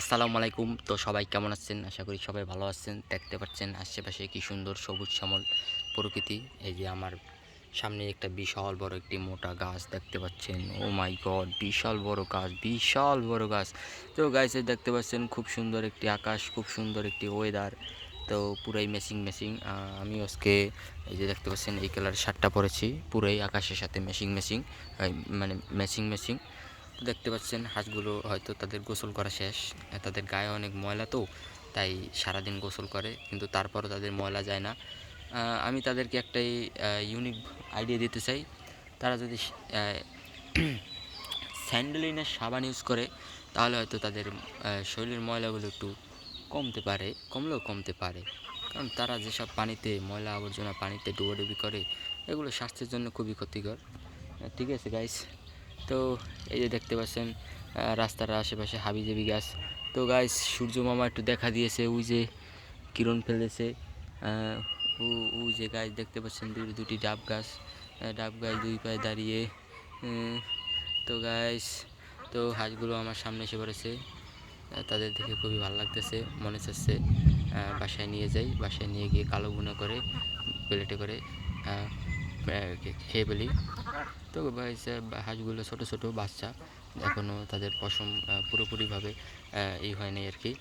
আসসালামু আলাইকুম। তো সবাই কেমন আছেন? আশা করি সবাই ভালো আছেন। দেখতে পাচ্ছেন আশেপাশে কি সুন্দর সবুজ শ্যামল প্রকৃতি। এই যে আমার সামনে একটা বিশাল বড় একটি মোটা গাছ দেখতে পাচ্ছেন। ও মাই গড বিশাল বড় গাছ, বিশাল বড় গাছ। তো গাছে দেখতে পাচ্ছেন খুব সুন্দর একটি আকাশ, খুব সুন্দর একটি ওয়েদার তো পুরাই মেসিং মেসিং আমি আজকে এই যে দেখতে পাচ্ছেন এই কালার শার্টটা পরেছি। পুরাই আকাশের সাথে মেশিং মেশিং মানে ম্যাচিং ম্যাচিং দেখতে পাচ্ছেন হাঁসগুলো হয়তো তাদের গোসল করা শেষ। তাদের গায়ে অনেক ময়লা তো, তাই সারাদিন গোসল করে, কিন্তু তারপরও তাদের ময়লা যায় না। আমি তাদেরকে একটাই ইউনিক আইডিয়া দিতে চাই। তারা যদি স্যান্ডেলিনের সাবান ইউজ করে, তাহলে হয়তো তাদের শরীরের ময়লাগুলো একটু কমতে পারে, কমলেও কমতে পারে। কারণ তারা যেসব পানিতে, ময়লা আবর্জনা পানিতে ডুবোডুবি করে, এগুলো স্বাস্থ্যের জন্য খুবই ক্ষতিকর। ঠিক আছে গাইস তো এই যে দেখতে পাচ্ছেন রাস্তার আশেপাশে হাবিজাবি গাছ। তো গাছ সূর্য মামা একটু দেখা দিয়েছে, ওই যে কিরণ ফেলেছে। ও যে গাছ দেখতে পাচ্ছেন দুই দুটি ডাব গাছ। ডাব গাছ দুই পায়ে দাঁড়িয়ে। তো গাছ তো হাঁসগুলো আমার সামনে এসে পড়েছে। তাদের দেখে খুবই ভালো লাগতেছে, মনে চাচ্ছে বাসায় নিয়ে যাই। বাসায় নিয়ে গিয়ে কালো গুঁড়ো করে, প্লেটে করে খেয়ে ফেলি। তো হাঁসগুলো ছোটো ছোটো বাচ্চা। এখনও তাদের পশম পুরোপুরিভাবে ই হয়নি আর কি।